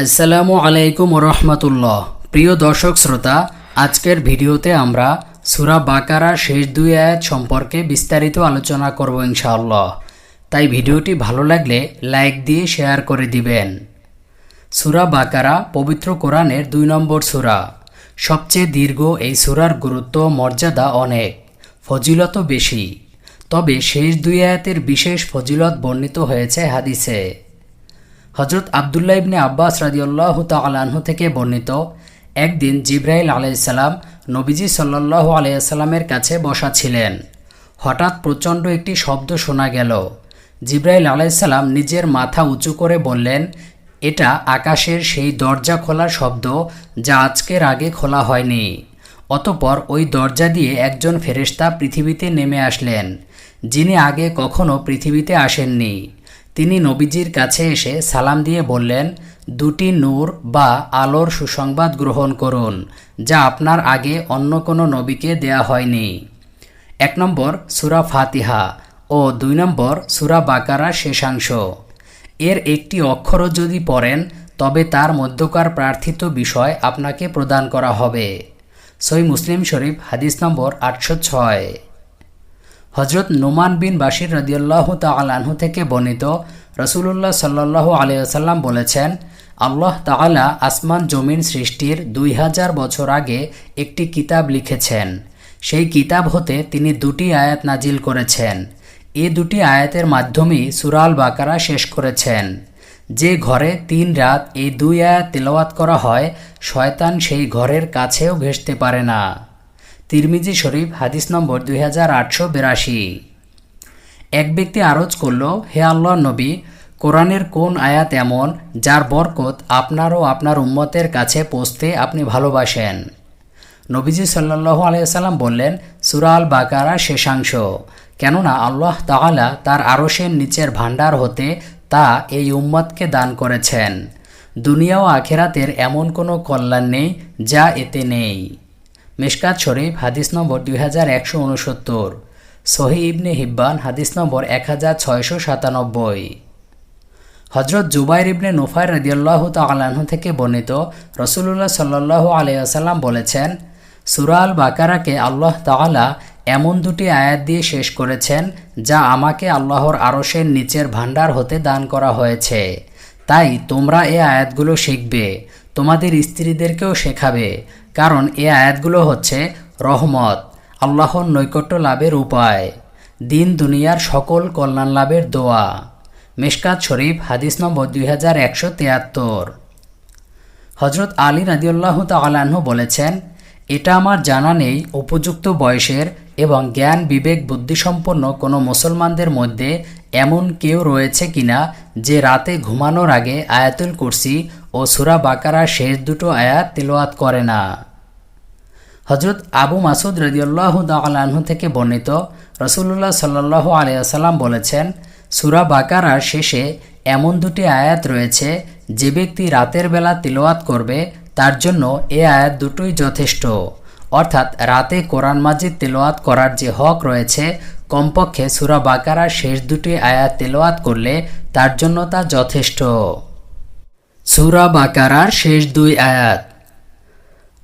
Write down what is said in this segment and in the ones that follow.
আসসালামু আলাইকুম রহমতুল্লাহ। প্রিয় দর্শক শ্রোতা, আজকের ভিডিওতে আমরা সুরা বাকারা শেষ দুই আয়াত সম্পর্কে বিস্তারিত আলোচনা করব ইনশাআল্লাহ। তাই ভিডিওটি ভালো লাগলে লাইক দিয়ে শেয়ার করে দিবেন। সুরা বাকারা পবিত্র কোরআনের দুই নম্বর সুরা। সবচেয়ে দীর্ঘ এই সুরার গুরুত্ব মর্যাদা অনেক, ফজিলত বেশি। তবে শেষ দুই আয়াতের বিশেষ ফজিলত বর্ণিত হয়েছে হাদিসে। হজরত আবদুল্লাহ ইবনে আব্বাস রাদিউল্লাহ তালাহ থেকে বর্ণিত, একদিন জিব্রাইল আলাইসাল্লাম নবীজি সাল্লাহ আলাইসাল্লামের কাছে বসা ছিলেন। হঠাৎ প্রচণ্ড একটি শব্দ শোনা গেল। জিব্রাইল আলাইসাল্লাম নিজের মাথা উঁচু করে বললেন, এটা আকাশের সেই দরজা খোলার শব্দ যা আজকের আগে খোলা হয়নি। অতপর ওই দরজা দিয়ে একজন ফেরেশতা পৃথিবীতে নেমে আসলেন, যিনি আগে কখনো পৃথিবীতে আসেননি। তিনি নবীজির কাছে এসে সালাম দিয়ে বললেন, দুটি নূর বা আলোর সুসংবাদ গ্রহণ করুন, যা আপনার আগে অন্য কোনো নবীকে দেয়া হয়নি। এক নম্বর সুরা ফাতিহা ও দুই নম্বর সুরা বাকারা শেষাংশ। এর একটি অক্ষরও যদি পড়েন, তবে তার মধ্যকার প্রার্থিত বিষয় আপনাকে প্রদান করা হবে। সই মুসলিম শরীফ, হাদিস নম্বর আটশো ছয়। হজরত নোমান বিন বাশির রদিয়াল্লাহ তালাহু থেকে বর্ণিত রসুল্লাহ সাল্লাহ আলিয়াল্লাম বলেছেন, আল্লাহ তাআলা আসমান জমিন সৃষ্টির দুই হাজার বছর আগে একটি কিতাব লিখেছেন। সেই কিতাব হতে তিনি দুটি আয়াত নাজিল করেছেন। এ দুটি আয়াতের মাধ্যমেই সুরাল বাকারা শেষ করেছেন। যে ঘরে তিন রাত এই দুই আয়াত তেলাওয়াত করা হয়, শয়তান সেই ঘরের কাছেও ঘেসতে পারে না। তিরমিজি শরীফ, হাদিস নম্বর দুই হাজার আটশো বিরাশি। এক ব্যক্তি আরজ করল, হে আল্লাহ নবী, কোরআনের কোন আয়াত এমন যার বরকত আপনার ও আপনার উম্মতের কাছে পৌঁছতে আপনি ভালোবাসেন? নবীজি সাল্লাহ আলাইসাল্লাম বললেন সুরাল বাকারা শেষাংশ। কেননা আল্লাহ তাআলা তার আরশের নিচের ভাণ্ডার হতে তা এই উম্মতকে দান করেছেন। দুনিয়া ও আখেরাতের এমন কোনো কল্যাণ নেই যা এতে নেই। মিশকাত শরীফ, হাদিস নম্বর দুই হাজার একশো উনসত্তর। সহি ইবনে হিব্বান, হাদিস নম্বর এক হাজার ছয়শো সাতানব্বই। হজরত জুবাইর ইবনে নুফাই রদিয়াল্লাহ তালাহ থেকে বর্ণিত রসুল্লাহ সাল্লাহ আলিয়াসাল্লাম বলেছেন সুরাল বাকারাকে আল্লাহ তাআলা এমন দুটি আয়াত দিয়ে শেষ করেছেন, যা আমাকে আল্লাহর আরশের নিচের ভাণ্ডার হতে দান করা হয়েছে। তাই তোমরা এ আয়াতগুলো শিখবে, তোমাদের স্ত্রীদেরকেও শেখাবে, কারণ এ আয়াতগুলো হচ্ছে রহমত। আল্লাহর নৈকট্য লাভের উপায়। দিন দুনিয়ার সকল কল্যাণ লাভের দোয়া। মেশকাত শরীফ, হাদিস নম্বর দুই হাজার একশো তিয়াত্তর। হজরত আলী রাদিউল্লাহ তালাহ বলেছেন, এটা আমার জানা নেই উপযুক্ত বয়সের এবং জ্ঞান, বিবেক, বুদ্ধিসম্পন্ন কোনো মুসলমানদের মধ্যে এমন কেউ রয়েছে কিনা যে রাতে ঘুমানোর আগে আয়াতুল কুরসি ও সুরা বাকারা শেষ দুটো আয়াত তিলোয়াত করে না। হজরত আবু মাসুদ রদিউল্লাহ তালাহ থেকে বর্ণিত রসুল্লাহ সাল্লাহ আলিয়াসাল্লাম বলেছেন, সুরা বাকারার শেষে এমন দুটি আয়াত রয়েছে যে ব্যক্তি রাতের বেলা তিলোয়াত করবে, তার জন্য এ আয়াত দুটোই যথেষ্ট। অর্থাৎ রাতে কোরআন মাজিদ তেলোয়াত করার যে হক রয়েছে, কমপক্ষে সুরা বাকারার শেষ দুটি আয়াত তেলোয়াত করলে তার জন্য তা যথেষ্ট। সুরা বাকারার শেষ দুই আয়াত।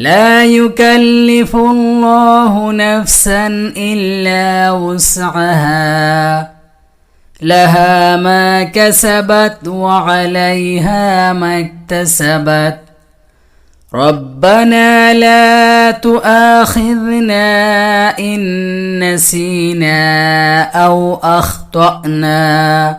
لا يكلف الله نفسا إلا وسعها. لها ما كسبت وعليها ما اكتسبت. ربنا لا تؤاخذنا إن نسينا أو أخطأنا.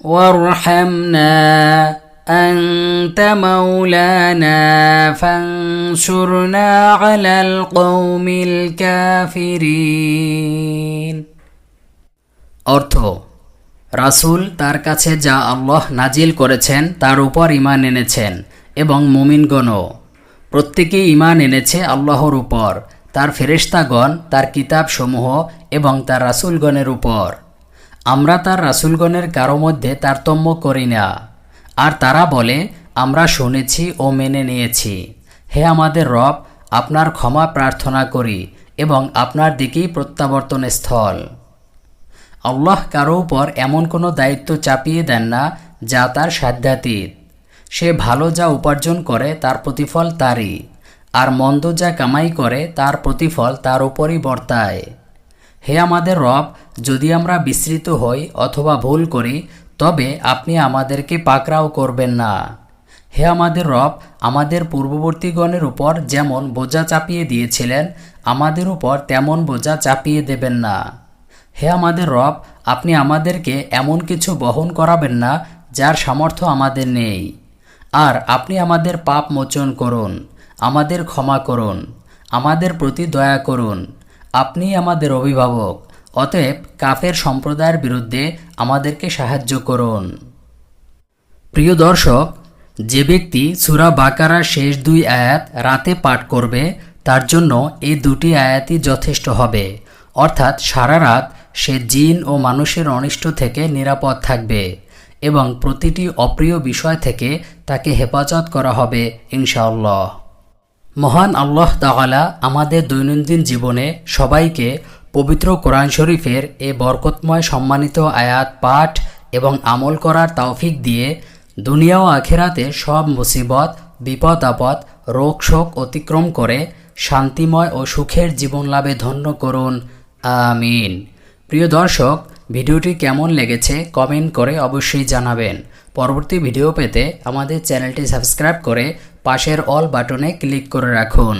وارحمنا أنت مولانا فانصرنا على القوم الكافرين অর্থ রাসূল তার কাছে যা আল্লাহ নাজিল করেছেন তার উপর ইমান এনেছেন এবং মুমিনগণও প্রত্যেকেই ইমান এনেছে আল্লাহর উপর তার ফেরেশতাগণ তার কিতাবসমূহ এবং তার রাসূলগণের উপর আমরা তার রাসূলগণের কারও মধ্যে তারতম্য করি না। আর তারা বলে, আমরা শুনেছি ও মেনে নিয়েছি। হে আমাদের রব, আপনার ক্ষমা প্রার্থনা করি এবং আপনার দিকেই প্রত্যাবর্তন স্থল। আল্লাহ কারও উপর এমন কোনো দায়িত্ব চাপিয়ে দেন না যা তার সাধ্যাতীত। সে ভালো যা উপার্জন করে তার প্রতিফল তারই, আর মন্দ যা কামাই করে তার প্রতিফল তার উপরই বর্তায়। হে আমাদের রব, যদি আমরা বিস্মৃত হই অথবা ভুল করি, তবে আপনি আমাদেরকে পাকড়াও করবেন না। হে আমাদের রব, আমাদের পূর্ববর্তীগণের উপর যেমন বোঝা চাপিয়ে দিয়েছিলেন, আমাদের উপর তেমন বোঝা চাপিয়ে দেবেন না। হে আমাদের রব, আপনি আমাদেরকে এমন কিছু বহন করাবেন না, যার সামর্থ্য আমাদের নেই। আর আপনি আমাদের পাপ মোচন করুন, আমাদের ক্ষমা করুন, আমাদের প্রতি দয়া করুন আপনি আমাদের অভিভাবক, অতএব কাফের সম্প্রদায়ের বিরুদ্ধে আমাদেরকে সাহায্য করুন। প্রিয় দর্শক, যে ব্যক্তি সুরা বাকারার শেষ দুই আয়াত রাতে পাঠ করবে, তার জন্য এই দুটি আয়াতই যথেষ্ট হবে। অর্থাৎ সারা রাত সে জিন ও মানুষের অনিষ্ট থেকে নিরাপদ থাকবে এবং প্রতিটি অপ্রিয় বিষয় থেকে তাকে হেফাজত করা হবে, ইনশাআল্লাহ। মহান আল্লাহ তাআলা আমাদের দৈনন্দিন জীবনে সবাইকে পবিত্র কোরআন শরীফের এ বরকতময় সম্মানিত আয়াত, পাঠ এবং আমল করার তৌফিক দিয়ে দুনিয়া ও আখেরাতে সব মুসিবত, বিপদ আপদ, রোগ শোক অতিক্রম করে শান্তিময় ও সুখের জীবন লাভে ধন্য করুন। আমিন। প্রিয় দর্শক, ভিডিওটি কেমন লেগেছে কমেন্ট করে অবশ্যই জানাবেন। পরবর্তী ভিডিও পেতে আমাদের চ্যানেলটি সাবস্ক্রাইব করে পাশের অল বাটনে ক্লিক করে রাখুন।